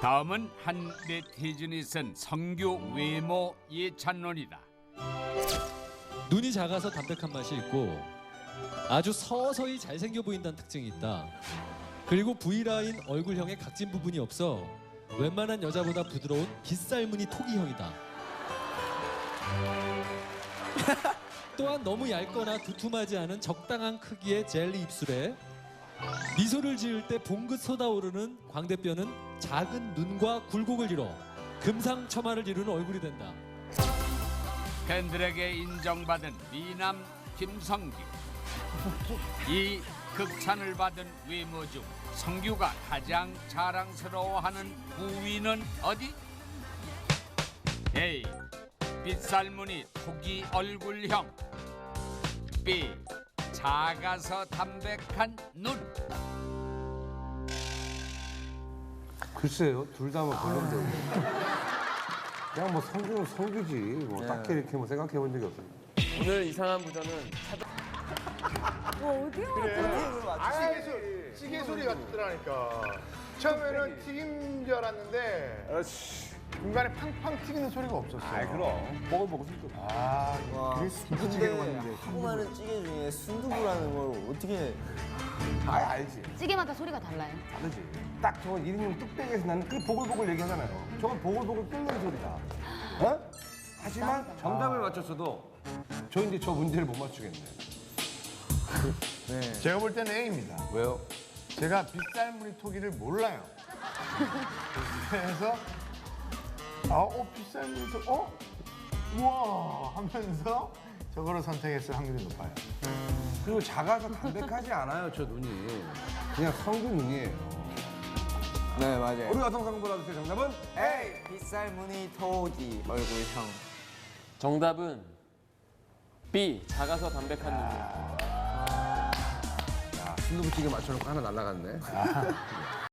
다음은 한 네티즌이 쓴 성교 외모 예찬론이다. 눈이 작아서 담백한 맛이 있고 아주 서서히 잘생겨 보인다는 특징이 있다. 그리고 V라인 얼굴형의 각진 부분이 없어 웬만한 여자보다 부드러운 빗살무늬 토기형이다. 또한 너무 얇거나 두툼하지 않은 적당한 크기의 젤리 입술에 미소를 지을 때 봉긋 쏟아오르는 광대뼈는 작은 눈과 굴곡을 이뤄 금상첨화를 이루는 얼굴이 된다. 팬들에게 인정받은 미남 김성규. 이 극찬을 받은 외모 중 성규가 가장 자랑스러워하는 부위는 어디? A. 빗살무늬 토기 얼굴형 B. 작아서 담백한 눈. 글쎄요, 둘 다뭐 별론데. 그냥 뭐 성규는 성규지. 뭐 딱히 이렇게 뭐 생각해 본 적이 없어요. 오늘 이상한 부전은 아예 소- 찌개 소리가 들어가니까. 처음에는 튀김인 줄 알았는데 중간에 팡팡 튀기는 소리가 없었어요. 아 그럼 먹어보고 싶다. 아 와, 근데 하고 많은 찌개 중에 순두부라는 걸 어떻게 아, 알지. 찌개마다 소리가 달라요. 다르지. 딱 저거 이름이 뚝배기에서 나는 그 보글보글 얘기하잖아요. 저건 보글보글 끓는 소리다. 어? 하지만 정답을 맞췄어도 저 이제 저 문제를 못 맞추겠네. 제가 볼 때는 A입니다. 왜요? 제가 빗살무늬 토기를 몰라요. 그래서 아, 어 빗살무늬 토, 어? 우와 하면서 저거를 선택했을 확률이 높아요. 그리고 작아서 담백하지 않아요, 저 눈이. 그냥 성규 눈이에요. 네 맞아요 우리 여성상 보라주세요. 정답은 에이 빗살 무늬 토기 얼굴형 정답은 B 작아서 담백한 눈. 야, 순두부찌개 맞춰놓고 하나 날라갔네.